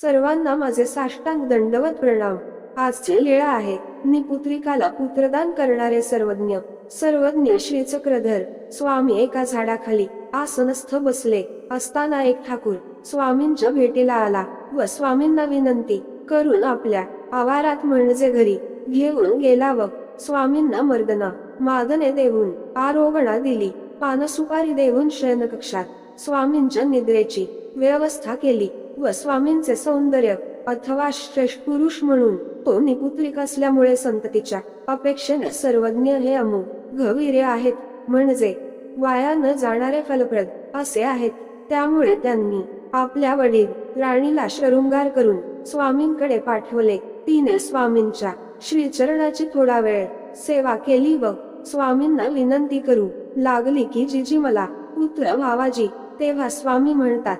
सर्वांना माझे साष्टांग दंडवत प्रणाम. आजची लीळा आहे. निपुत्रिकाला पुत्रदान करणारे सर्वज्ञ. सर्वज्ञ श्री चक्रधर स्वामी एका झाडाखाली आसनस्थ बसले. असताना एक ठाकूर स्वामींच्या भेटीला आला व स्वामींना विनंती करून आपल्या आवारात म्हणजे घरी घेऊन गेला व स्वामींना मर्दना मादने देऊन आरोगणा दिली. पानसुपारी देऊन शयनकक्षात स्वामींच्या निद्रेची व्यवस्था केली. व स्वामींचे सौंदर्य अथवा श्रेष्ठ पुरुष म्हणून तो निपुत्रिक असल्यामुळे संततीच्या अपेक्षेने सर्वज्ञ हे अमुक गवीरे आहेत. म्हणजे वाया न जाणारे फलप्रद असे आहेत. त्यामुळे त्यांनी आपल्या वडील राणीला शृंगार करून स्वामींकडे पाठवले. तिने स्वामींच्या श्रीचरणाची थोडा वेळ सेवा केली व स्वामींना विनंती करू लागली की जिजी मला पुत्र भावाजी तेव्हा स्वामी म्हणतात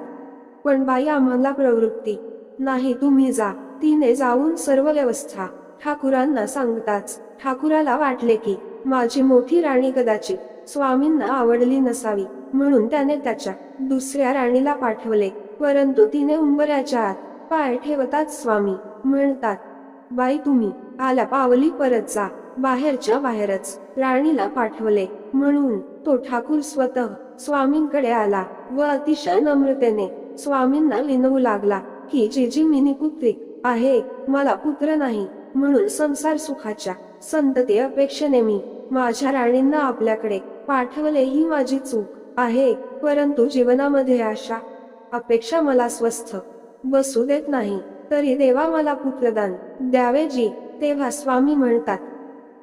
पण बाई आम्हाला प्रवृत्ती. नाही तुम्ही जा. तिने जाऊन सर्व व्यवस्था ठाकुरांना सांगताच. ठाकुराला वाटले की माझी मोठी राणी कदाचित स्वामींना आवडली नसावी म्हणून त्याने त्याच्या दुसऱ्या राणीला पाठवले. परंतु तिने उंबऱ्याच्या आत पाय ठेवताच स्वामी म्हणतात बाई तुम्ही आल्या पावली परत जा. बाहेरच्या बाहेरच राणीला पाठवले. म्हणून तो ठाकूर स्वतः स्वामींकडे आला व अतिशय नम्रतेने स्वामींना विनवू लागला. की जीजी मिनी पुत्री आहे मला पुत्र नाही म्हणून संसार सुखाच्या संतती अपेक्षेने मी माझ्या राणींना आपल्याकडे पाठवले ही माझी चूक आहे परंतु जीवनामध्ये आशा अपेक्षा मला स्वस्थ बसू देत नाही. तरी देवा मला पुत्रदान द्यावे जी तेव्हा स्वामी म्हणतात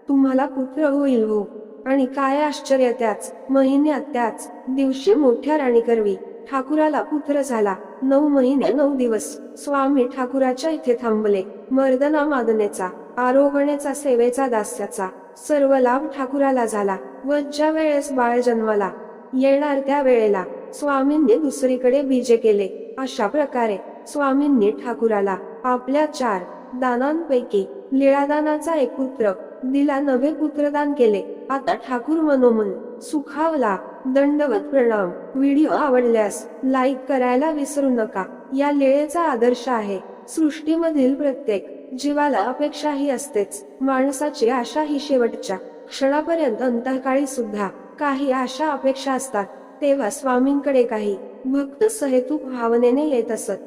तुम्हाला पुत्र होईल हो. आणि काय आश्चर्य त्याच महिन्यात त्याच दिवशी मोठ्या राणी करवी. ठाकुराला पुत्र झाला. नऊ महिने नऊ दिवस स्वामी ठाकुराच्या इथे थांबले. मर्दना मादनेचा आरोगणेचा सेवेचा दास्याचा सर्व लाभ ठाकुराला झाला. व ज्या वेळेस बाळ जन्माला. येणार त्या वेळेला स्वामींनी दुसरीकडे बीजे केले. अशा प्रकारे स्वामींनी ठाकुराला आपल्या चार दानांपैकी लीळादानाचा एक पुत्र दिला. नवे पुत्रदान केले. आता ठाकूर मनोमन सुखावला. दंडवत प्रणाम व्हिडिओ आवडल्यास लाईक करायला विसरू नका. या लेळेचा आदर्श आहे. सृष्टीमधील प्रत्येक जीवाला अपेक्षा ही असतेच. माणसाची आशा ही शेवटच्या क्षणापर्यंत अंतकाळी सुद्धा काही आशा अपेक्षा असतात. तेव्हा स्वामींकडे काही भक्त सहेतुक भावनेने येत असत.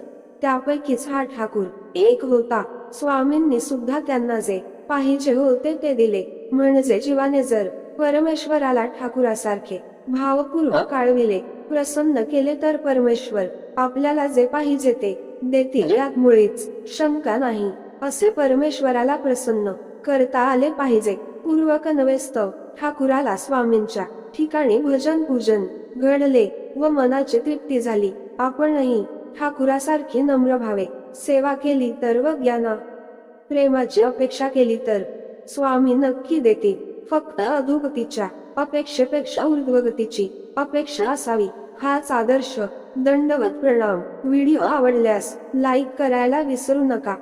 त्यापैकीच हा ठाकूर एक होता. स्वामींनी सुद्धा त्यांना जे पाहिजे होते ते दिले. म्हणजे जीवाने जर परमेश्वराला ठाकुरासारखे भावपूर्वक आळविले प्रसन्न केले तर परमेश्वर आपल्याला जे पाहिजे ते देतील. यात मुळीच शंका नाही. असे परमेश्वराला प्रसन्न करता आले पाहिजे. पूर्वक नवेस्तव ठाकुराला स्वामींच्या ठिकाणी भजन पूजन घडले व मनाची तृप्ती झाली. आपणही ठाकुरासारखी नम्र भावे. सेवा केली तर व ज्ञाना प्रेमाची अपेक्षा केली तर स्वामी नक्की देतील. फक्त अधोगतीच्या अपेक्षेपेक्षा ऊर्ध्वगतीची अपेक्षा असावी. हाच आदर्श दंडवत प्रणाम. व्हिडिओ आवडल्यास लाईक करायला विसरू नका.